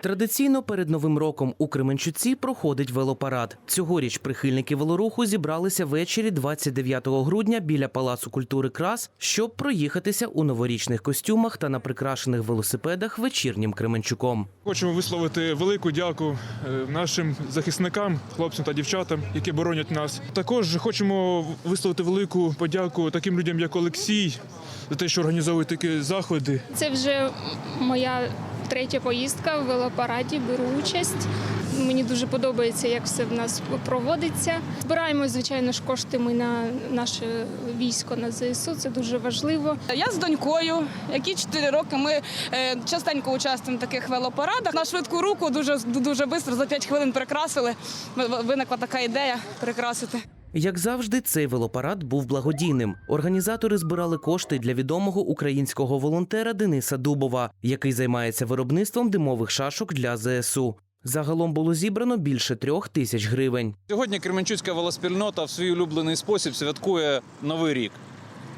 Традиційно перед новим роком у Кременчуці проходить велопарад. Цьогоріч прихильники велоруху зібралися ввечері 29 грудня біля Палацу культури Крас, щоб проїхатися у новорічних костюмах та на прикрашених велосипедах вечірнім Кременчуком. Хочемо висловити велику дяку е, нашим захисникам, хлопцям та дівчатам, які боронять нас. Також хочемо висловити велику подяку таким людям, як Олексій, за те, що організовують такі заходи. Це вже моя третя поїздка в велопараді, беру участь. Мені дуже подобається, як все в нас проводиться. Збираємо, звичайно ж, кошти ми на наше військо на ЗСУ. Це дуже важливо. Я з донькою, які 4 роки ми е, частенько участвуємо в таких велопарадах. На швидку руку дуже дуже швидко, за 5 хвилин прикрасили. Виникла така ідея прикрасити. Як завжди, цей велопарад був благодійним. Організатори збирали кошти для відомого українського волонтера Дениса Дубова, який займається виробництвом димових шашок для ЗСУ. Загалом було зібрано більше трьох тисяч гривень. Сьогодні Кременчуцька велоспільнота в свій улюблений спосіб святкує Новий рік.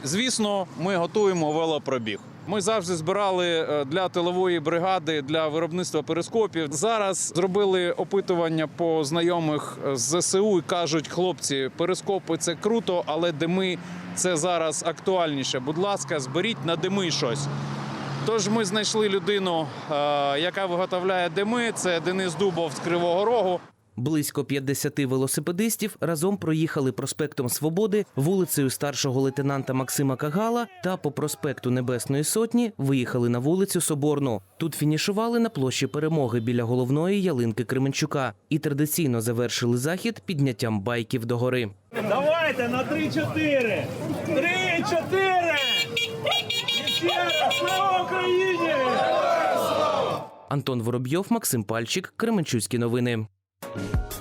Звісно, ми готуємо велопробіг. Ми завжди збирали е, для тилової бригади для виробництва перископів. Зараз зробили опитування по знайомих з ЗСУ і кажуть, хлопці, перископи це круто, але дими це зараз актуальніше. Будь ласка, зберіть на дими щось. Тож ми знайшли людину, е, яка виготовляє дими. Це Денис Дубов з Кривого Рогу. Близько 50 велосипедистів разом проїхали проспектом Свободи, вулицею старшого лейтенанта Максима Кагала та по проспекту Небесної Сотні виїхали на вулицю Соборну. Тут фінішували на площі перемоги біля головної ялинки Кременчука і традиційно завершили захід підняттям байків догори. Давайте на 3-4. 3-4. І слава Україні! Антон Воробйов, Максим Пальчик, Кременчуцькі новини. Thank you.